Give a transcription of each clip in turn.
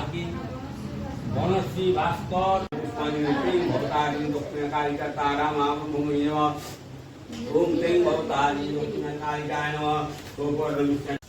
আদি বনশ্রী ভাস্কর পুষ্পাঞ্জলি ভক্তাদি দক্ষিণকারিকা তারা মা ভূমি নম। ওম তেং ভক্তাদি দক্ষিণকারিকায় নম।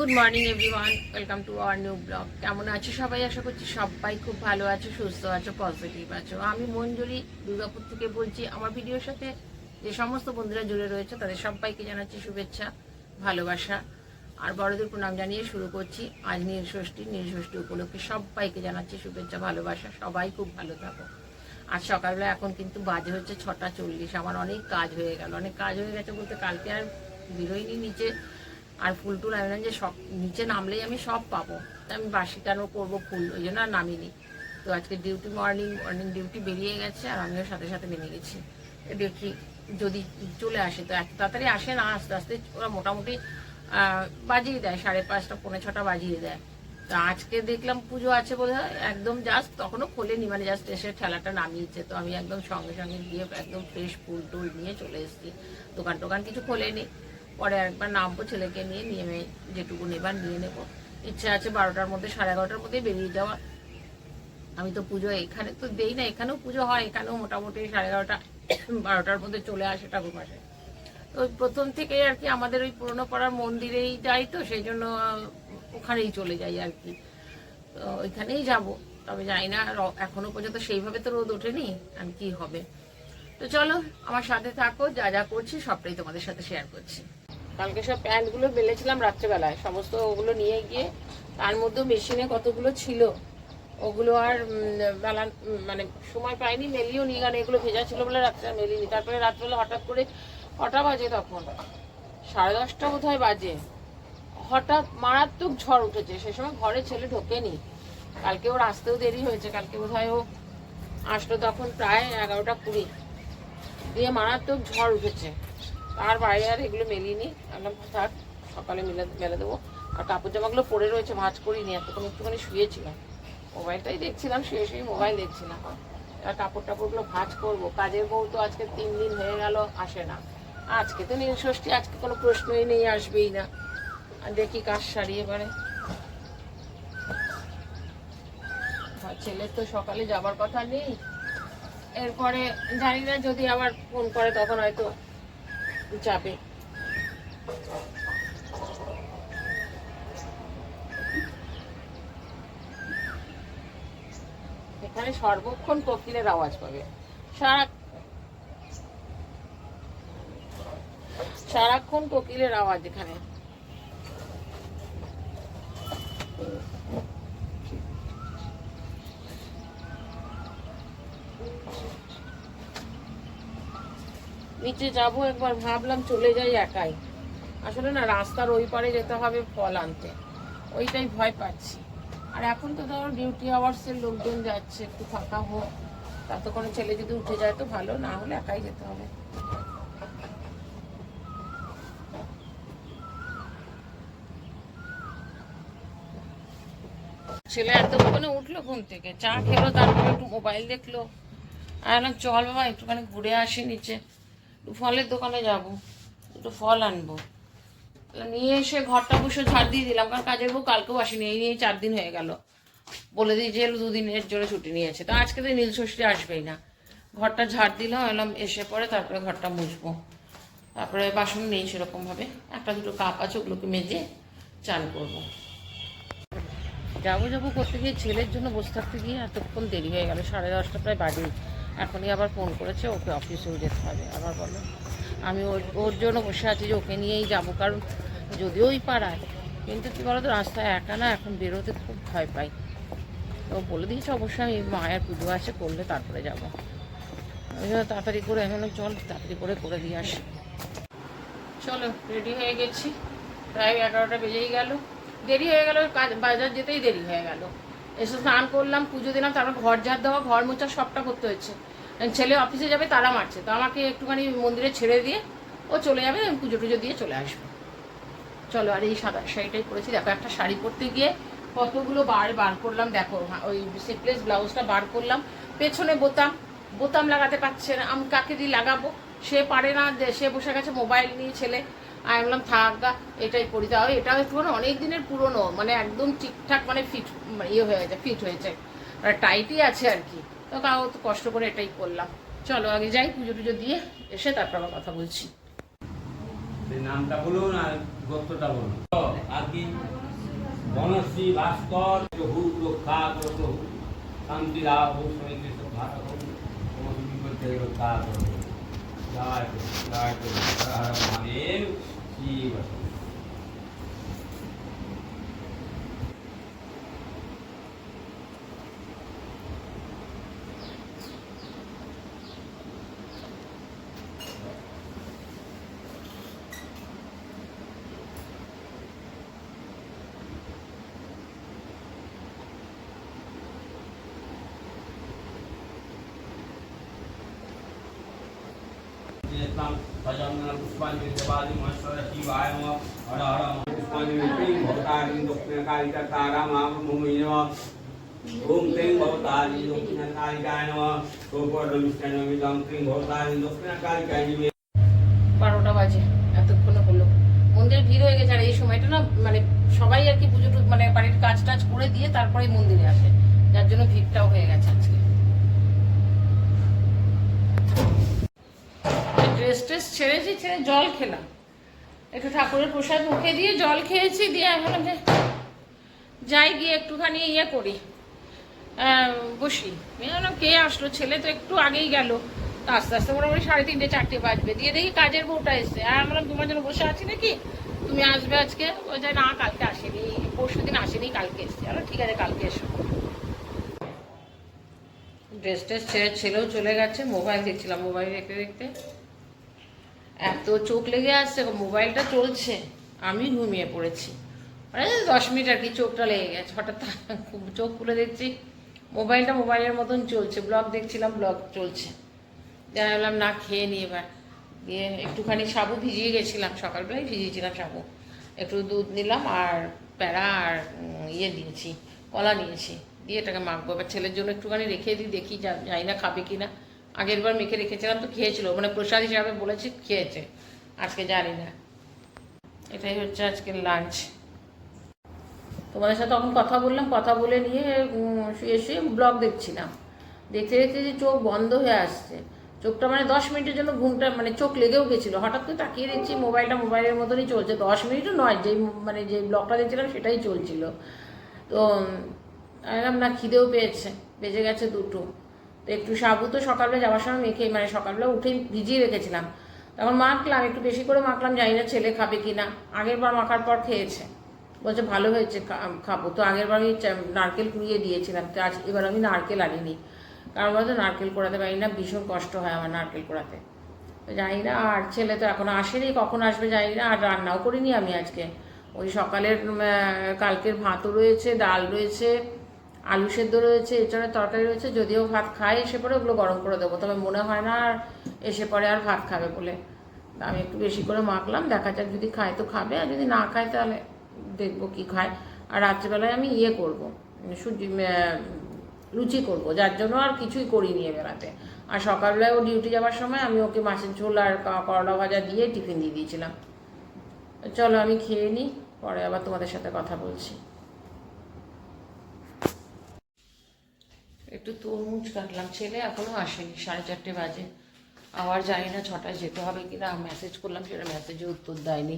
Good morning everyone welcome to our new blog কেমন আছো সবাই? আশা করছি সবাই খুব ভালো আছো, সুস্থ আছো পজিটিভ আছো। আমি মঞ্জুরি দুর্গাপুর থেকে বলছি, আমার ভিডিওর সাথে যে সমস্ত বন্ধুরা জুড়ে রয়েছে, তাদের সবাইকে জানাচ্ছি শুভেচ্ছা, ভালোবাসা। আর বড়দের প্রণাম জানিয়ে শুরু করছি। আজ নীল ষষ্ঠী নীল ষষ্ঠী উপলক্ষে সবাইকে জানাচ্ছি শুভেচ্ছা, ভালোবাসা। সবাই খুব ভালো থাকো। আজ সকালবেলা এখন কিন্তু বাজে হচ্ছে ছটা চল্লিশ। আমার অনেক কাজ হয়ে গেল। অনেক কাজ হয়ে গেছে বলতে কালকে আর বেরোয়নি নিচে। আর ফুল টুল আমি যে সব, নিচে নামলেই আমি সব পাবো। আমি বাসি কেন করব ফুল? ওই জন্য আর নামিনি। তো আজকে ডিউটি মর্নিং মর্নিং ডিউটি বেরিয়ে গেছে আর আমিও সাথে সাথে বেরিয়ে গেছি। দেখি যদি চলে আসে, তো এত তাড়াতাড়ি আসে না, আস্তে আস্তে ওরা মোটামুটি বাজিয়ে দেয়। সাড়ে পাঁচটা, পৌনে ছটা বাজিয়ে দেয়। তো আজকে দেখলাম পুজো আছে বোধ একদম জাস্ট তখনও খোলেনি মানে জাস্ট এসে ঠেলাটা নামিয়েছে। তো আমি একদম সঙ্গে সঙ্গে গিয়ে একদম ফ্রেশ ফুল টুল নিয়ে চলে এসেছি। দোকান টোকান কিছু খোলেনি। পরে একবার নামবো, ছেলেকে নিয়ে নিয়ে যেটুকু নেবার নিয়ে নেব। ইচ্ছা আছে বারোটার মধ্যে, সাড়ে এগারোটার মধ্যে বেরিয়ে যাওয়া আমি তো পুজো এখানে তো দেই না, এখানেও পুজো হয়, এখানেও মোটামুটি সাড়ে এগারোটা, বারোটার মধ্যে চলে আসে ঠাকুর মাসে। তো প্রথম থেকে আর কি আমাদের ওই পুরনো পাড়ার মন্দিরেই যাই তো, সেই জন্য ওখানেই চলে যাই আর কি। তো ওইখানেই যাব, তবে জানি না এখনও পর্যন্ত সেইভাবে তো রোদ ওঠেনি, আর কি হবে। তো চলো, আমার সাথে থাকো, যা যা করছি সবটাই তোমাদের সাথে শেয়ার করছি। কালকে সব প্যান্টগুলো বেলেছিলাম রাত্রেবেলায়। সমস্ত ওগুলো নিয়ে গিয়ে তার মধ্যে মেশিনে কতগুলো ছিল, ওগুলো আর বেলা মানে সময় পাইনি, মেলিও নি, কারণ এগুলো ভেজা ছিল বলে রাত্রে মেলিনি। তারপরে রাত্রেবেলা হঠাৎ করে কটা বাজে তখন? সাড়ে দশটা বোধ বাজে। হঠাৎ মারাত্মক ঝড় উঠেছে, সে সময় ঘরে ছেলে ঢোকেনি। কালকে ওর আসতেও দেরি হয়েছে, কালকে বোধহয় ও আসলো তখন প্রায় এগারোটা কুড়ি। দিয়ে মারাত্মক ঝড় উঠেছে। তার বাইরে আর এগুলো মেলিনি। একদম থাক, সকালে মেলে মেলে দেবো। আর কাপড় জামাগুলো পরে রয়েছে, ভাঁজ করিনি, এতক্ষণ একটুখানি শুয়েছিলাম। মোবাইলটাই দেখছিলাম, শুয়ে শুয়ে মোবাইল দেখছিলাম আর কাপড় টাপড়গুলো ভাঁজ করব। কাজের বউ তো আজকে তিন দিন হয়ে গেল, আসে না। আজকে তো নীল ষষ্ঠী, আজকে কোনো প্রশ্নই নেই, আসবেই না। আর দেখি কাজ সারিয়ে পারে ছেলের তো সকালে যাবার কথা নেই। এরপরে জানি না, যদি আবার ফোন করে, তখন হয়তো যাবে। এখানে সর্বক্ষণ কোকিলের আওয়াজ পাবে। সারা সারাক্ষণ কোকিলের আওয়াজ এখানে। নিচে যাব, একবার ভাবলাম চলে যাই একাই। আসলে না, রাস্তার ওই পারে যেতে হবে ফল আনতে। ওইটাই ভয় পাচ্ছি। আর এখন তো ধরো ডিউটি আওয়ার্সের লোকজন যাচ্ছে, একটু ফাঁকা হোক ততক্ষণে ছেলে যদি উঠে যায় তো ভালো, না হলে একাই যেতে হবে। ছেলে এতক্ষণে উঠল ঘুম থেকে, চা খেলো, তারপরে একটু মোবাইল দেখল। আর চল বাবা, একটুখানি ঘুরে আসি নিচে। ফলের দোকানে যাব দুটো ফল আনব। নিয়ে এসে ঘরটা বসে ঝাড় দিয়ে দিলাম, কারণ কাজের বউ কালকেও আসেনি, এই নিয়ে চার দিন হয়ে গেল। বলে দিই যে দুদিনের জন্য ছুটি নিয়েছে। তো আজকে তো নীল ষষ্ঠী আসবেই না। ঘরটা ঝাড় দিলাম, এলাম, এসে পরে তারপরে ঘরটা মুছবো। তারপরে বাসন নেই সেরকমভাবে একটা দুটো কাপ আছে, ওগুলোকে মেজে চান করব। যাব যাব করতে গিয়ে ছেলের জন্য বসে থাকতে গিয়ে এতক্ষণ দেরি হয়ে গেল, সাড়ে দশটা প্রায় বাজে এখনই আবার ফোন করেছে, ওকে অফিসেও যেতে হবে। আবার বলো, আমি ওর ওর জন্য বসে আছি যে ওকে নিয়েই যাব, কারণ যদিও ওই পাড়ায়, কিন্তু কী বলতো, রাস্তায় একা না, এখন বেরোতে খুব ভয় পাই। তো বলে দিয়েছে অবশ্যই আমি মায়ের পুজো আছে, করলে তারপরে যাব। ওই জন্য তাড়াতাড়ি করে এখন চল তাড়াতাড়ি করে করে দিয়ে আসি। চলো রেডি হয়ে গেছি। প্রায় এগারোটা বেজেই গেল। দেরি হয়ে গেল বাজার যেতেই দেরি হয়ে গেল। এসে স্নান করলাম পুজো দিলাম তারপর ঘর ঝাড় দেওয়া ঘর মোছা সবটা করতে হচ্ছে। ছেলে অফিসে যাবে তারা মারছে। তো আমাকে একটুখানি মন্দিরে ছেড়ে দিয়ে ও চলে যাবে পুজো টুজো দিয়ে চলে আসব। চলো আর এই সাদা শাড়িটাই পরেছি। দেখো একটা শাড়ি পরতে গিয়ে কতগুলো বার বার করলাম। দেখো হ্যাঁ, ওই সিপ্লেস ব্লাউজটা বার করলাম। পেছনে বোতাম বোতাম লাগাতে পারছে না। আমি কাকে দিয়ে লাগাবো? সে পারে না সে বসে গেছে মোবাইল নিয়ে ছেলে আমি বললাম, থাক গা, এটাই পরি তাও এটা একটু মানে অনেক দিনের পুরনো মানে একদম ঠিকঠাক মানে ফিট ইয়ে হয়ে গেছে, ফিট হয়েছে। আর টাইটই আছে আর কি। তো তাও তো কষ্ট করে এটাই করলাম। চলো, আগে যাই, পুজো টুজো দিয়ে এসে তারপর আবার কথা বলছি। নামটা বলুন আর গোত্রটা বলুন। আর কি? বনশ্রী ভাস্কর রক্ষা শান্তি লাভ সমিতি তোমাকে বিপদ থেকে রক্ষা করো জয় করো, জয় করো, হর হর মহাদেব শিব कीर्तनं भजनं पुष्पाञ्जलि देवादि महेश्वर शिवाय नमः हर हर नमः पुष्पाञ्जलि क्लीं भवतारिं दक्षिणकालिका तारामामृभूमि नमः ॐ क्लीं भवतारिं दक्षिणकालिकाय नमः सोपरमिष्टनमिदं क्लीं भवतारिं दक्षिणकालिकाय नमः বারোটা বাজে এতক্ষণ হলো মন্দিরে ভিড় হয়ে গেছে আর এই সময়টা না মানে সবাই আর কি পুজো টুজো মানে বাড়ির কাজ টাজ করে দিয়ে তারপরে মন্দিরে আসে যার জন্য ভিড়টাও হয়ে গেছে আজকে ছেড়েছি, ছেড়ে জল খেলাম। একটু ঠাকুরের প্রসাদ মুখে দিয়ে জল খেয়েছি, দিয়ে আমি বললাম যে যাই গিয়ে একটুখানি ইয়ে করি। বসি। আমি ভাবলাম, কে আসলো? ছেলে তো একটু আগেই গেল। তা আস্তে আস্তে মোটামুটি সাড়ে তিনটে, চারটে বাজবে। দিয়ে দেখি কাজের বউটা এসছে। আর আমরা তোমার জন্য বসে আছি নাকি? তুমি আসবে আজকে? যায় না, কালকে আসেনি। পরশু দিন আসেনি, কালকে এসছে। আরও ঠিক আছে, কালকে এসো। ড্রেস ট্রেস ছেলেও চলে গেছে, মোবাইল দেখছিলাম, মোবাইল দেখতে দেখতে। এত চোখ লেগে আসছে মোবাইলটা চলছে, আমি ঘুমিয়ে পড়েছি। মানে দশ মিনিট আর কি চোখটা লেগে গেছে, হঠাৎ খুব চোখ খুলে দেখছি, মোবাইলটা মোবাইলের মতন চলছে, ব্লগ দেখছিলাম, ব্লগ চলছে। জানালাম না, খেয়ে নিই এবার। দিয়ে একটুখানি সাবু ভিজিয়ে গেছিলাম, সকালবেলায় ভিজিয়েছিলাম সাবু। একটু দুধ নিলাম আর প্যারা আর ইয়ে দিয়েছি কলা নিয়েছি। দিয়ে এটাকে মাখবো। এবার ছেলের জন্য একটুখানি রেখে দিই, দেখি যা- জানি না খাবে কি না আগের বার মেখে রেখেছিলাম তো খেয়েছিল মানে প্রসাদ হিসাবে বলেছি খেয়েছে, আজকে জানি না। এটাই হচ্ছে আজকের লাঞ্চ তোমাদের সাথে তখন কথা বললাম, কথা বলে নিয়ে শুয়ে শুয়ে ব্লগ দেখছিলাম। দেখতে দেখতে যে চোখ বন্ধ হয়ে আসছে। চোখটা মানে দশ মিনিটের জন্য ঘুমটা মানে চোখ লেগেও গেছিল। হঠাৎ করে তাকিয়ে দেখছি মোবাইলটা মোবাইলের মতনই চলছে। দশ মিনিটও নয়, যেই মানে যে ব্লগটা দেখছিলাম সেটাই চলছিল। তো, আমি না খিদেও পেয়েছে, বেজে গেছে দুটো। তো একটু সাবু তো সকালবেলা যাওয়ার সময় মেখে মানে সকালবেলা উঠেই ভিজিয়ে রেখেছিলাম। তখন মাখলাম, একটু বেশি করে মাখলাম, জানি না ছেলে খাবে কি না আগের বার মাখার পর খেয়েছে। বলছে, ভালো হয়েছে খাব। তো আগের বার আমি নারকেল কুড়িয়ে দিয়েছিলাম। তো আজ এবার আমি নারকেল আনিনি। কারণ বলতো, নারকেল কোড়াতে পারি না, ভীষণ কষ্ট হয় আমার নারকেল কোড়াতে। জানি না, আর ছেলে তো এখন আসেনি, কখন আসবে জানি না, আর রান্নাও করিনি আমি আজকে। ওই সকালের কালকের ভাতও রয়েছে, ডাল রয়েছে আলু সেদ্ধ রয়েছে এছাড়া তরকারি রয়েছে, যদিও ভাত খায় এসে পরে ওগুলো গরম করে দেবো। তবে মনে হয় না আর এসে পরে আর ভাত খাবে বলে। আমি একটু বেশি করে মাখলাম, দেখা যাক যদি খায় তো খাবে, আর যদি না খায় তাহলে দেখব কি খায়। আর রাত্রিবেলায় আমি ইয়ে করব, সুজি লুচি করব, যার জন্য আর কিছুই করি নিয়ে বেড়াতে আর সকালবেলায় ও ডিউটি যাওয়ার সময় আমি ওকে মাছের ঝোল আর করলা ভাজা দিয়ে টিফিন দিয়ে দিয়েছিলাম। চলো আমি খেয়ে নিই, পরে আবার তোমাদের সাথে কথা বলছি। একটু তরমুজ কাটলাম। ছেলে এখনও আসেনি, সাড়ে চারটে বাজে। আবার জানি না ছটায় যেতে হবে কিনা। মেসেজ করলাম, সেটা মেসেজে উত্তর দেয়নি।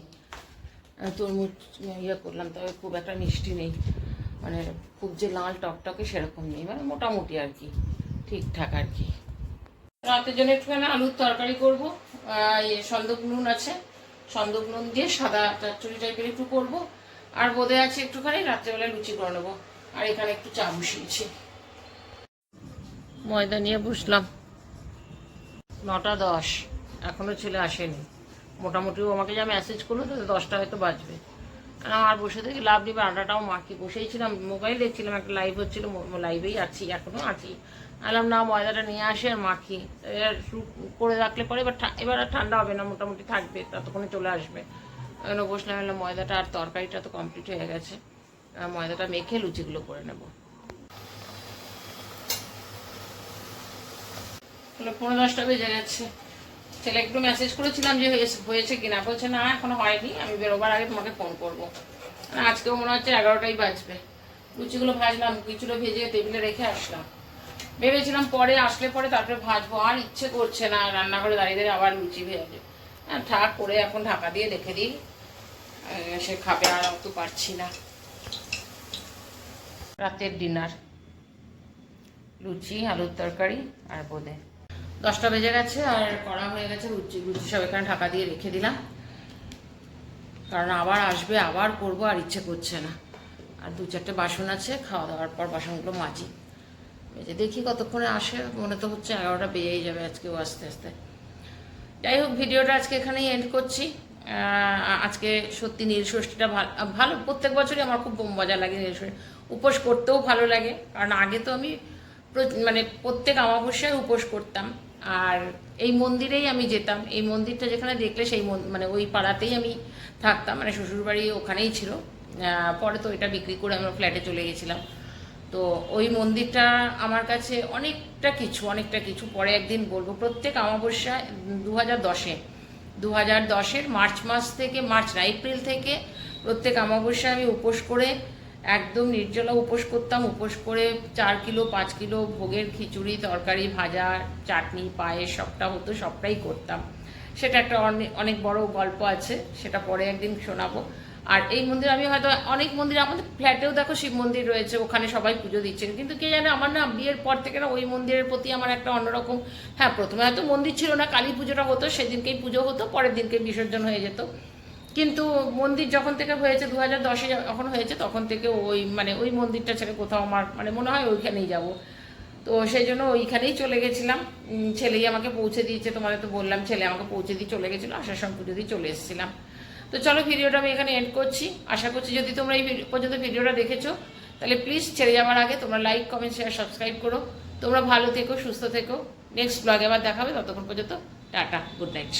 তরমুজ ইয়ে করলাম, তবে খুব একটা মিষ্টি নেই। মানে খুব যে লাল টকটকে সেরকম নেই। মানে মোটামুটি আর কি, ঠিকঠাক আর কি। রাতের জন্য একটুখানি আলুর তরকারি করব। সন্দক নুন আছে। সন্দক নুন দিয়ে সাদা চচ্চড়ি টাইপের একটু করব। আর বোধে আছে একটুখানি রাত্রেবেলা লুচি করে নেব। আর এখানে একটু চা বসিয়েছি। ময়দা নিয়ে বসলাম। নটা দশ। এখনও ছেলে আসেনি। মোটামুটি ও আমাকে যা মেসেজ করল তো দশটা হয়তো বাজবে। আর আমার বসে থেকে লাভ দিবে আটাটাও মাখি বসেই ছিলাম মোবাইল দেখছিলাম, একটা লাইভ হচ্ছিল লাইভেই আছি, এখনও আছি। আলাম, না, ময়দাটা নিয়ে আসে আর মাখি। এবার করে রাখলে পরে এবার এবার আর ঠান্ডা হবে না, মোটামুটি থাকবে, ততক্ষণে চলে আসবে। জন্য বসলাম ময়দাটা আর তরকারিটা তো কমপ্লিট হয়ে গেছে। আর ময়দাটা মেখে লুচিগুলো করে নেব। পনেরো দশটা বেজে গেছে। ছেলে একটু মেসেজ করেছিলাম যে হয়েছে- কিনা? বলছে, না, এখনও হয়নি। আমি বেরোবার আগে তোমাকে ফোন করব। মানে আজকেও মনে হচ্ছে এগারোটাই বাজবে। লুচিগুলো ভাজলাম কিছুটা ভেজে টেবিলে রেখে আসলাম। ভেবেছিলাম পরে আসলে পরে তারপরে ভাজবো। আর ইচ্ছে করছে না, রান্নাঘরে দাঁড়িয়ে দাঁড়িয়ে আবার লুচি ভেজে। হ্যাঁ ঠাক করে এখন ঢাকা দিয়ে রেখে দিই। সে খাবে আর অত পারছি না। রাতের ডিনার লুচি, আলুর তরকারি আর বোঁদে। দশটা বেজে গেছে আর করা হয়ে গেছে লুচি লুচি সব এখানে ঢাকা দিয়ে রেখে দিলাম। কারণ আবার আসবে, আবার করব আর ইচ্ছে করছে না। আর দু চারটে বাসন আছে, খাওয়া দাওয়ার পর বাসনগুলো মাজি। বেজে দেখি কতক্ষণে আসে, মনে তো হচ্ছে এগারোটা বেজেই যাবে আজকেও আস্তে আস্তে। যাই হোক, ভিডিওটা আজকে এখানেই এন্ড করছি। আজকে সত্যি নীলষষ্ঠীটা ভালো ভালো, প্রত্যেক বছরই আমার খুব মজা লাগে নীলষষ্ঠী উপোস করতেও ভালো লাগে, কারণ আগে তো আমি মানে প্রত্যেক অমাবস্যায় উপোস করতাম। আর এই মন্দিরেই আমি যেতাম। এই মন্দিরটা যেখানে দেখলে সেই মন- ওই পাড়াতেই আমি থাকতাম। মানে শ্বশুরবাড়ি ওখানেই ছিল। পরে তো এটা বিক্রি করে আমরা ফ্ল্যাটে চলে গেছিলাম। তো ওই মন্দিরটা আমার কাছে অনেকটা কিছু অনেকটা কিছু। পরে একদিন বলব, প্রত্যেক অমাবস্যা দু হাজার দশে দু হাজার দশের মার্চ মাস থেকে, মার্চ না, এপ্রিল থেকে প্রত্যেক অমাবস্যা আমি উপোস করে একদম নির্জলা উপোস করতাম, উপোস করে চার কিলো, পাঁচ কিলো ভোগের খিচুড়ি, তরকারি, ভাজা, চাটনি, পায়েস, সবটা হতো, সবটাই করতাম। সেটা একটা অনেক অনেক বড় গল্প আছে, সেটা পরে একদিন শোনাবো। আর এই মন্দির আমি হয়তো অনেক মন্দির, আমাদের ফ্ল্যাটেও দেখো শিব মন্দির রয়েছে, ওখানে সবাই পুজো দিচ্ছেন। কিন্তু কে জানে আমার না বিয়ের পর থেকে না ওই মন্দিরের প্রতি আমার একটা অন্যরকম হ্যাঁ প্রথমে হয়তো মন্দির ছিল না, কালী পুজোটা হতো, সেদিনকেই পুজো হতো, পরের দিনকে বিসর্জন হয়ে যেত। কিন্তু মন্দির যখন থেকে হয়েছে দু হাজার দশে যখন হয়েছে, তখন থেকে ওই মানে ওই মন্দিরটা ছেড়ে কোথাও আমার মানে মনে হয় ওইখানেই যাব। তো সেই জন্য ওইখানেই চলে গেছিলাম। ছেলেই আমাকে পৌঁছে দিয়েছে, তোমাদের তো বললাম, ছেলে আমাকে পৌঁছে দিয়ে চলে গেছিল, আসার সময় পুজো দিয়ে চলে এসেছিলাম। তো চলো ভিডিওটা আমি এখানে এন্ড করছি। আশা করছি যদি তোমরা এই পর্যন্ত ভিডিওটা দেখেছ, তাহলে প্লিজ ছেড়ে যাওয়ার আগে তোমরা লাইক কমেন্ট শেয়ার সাবস্ক্রাইব করো। তোমরা ভালো থেকো, সুস্থ থেকো। নেক্সট ব্লগে আবার দেখাবে, ততক্ষণ পর্যন্ত টাটা গুড নাইট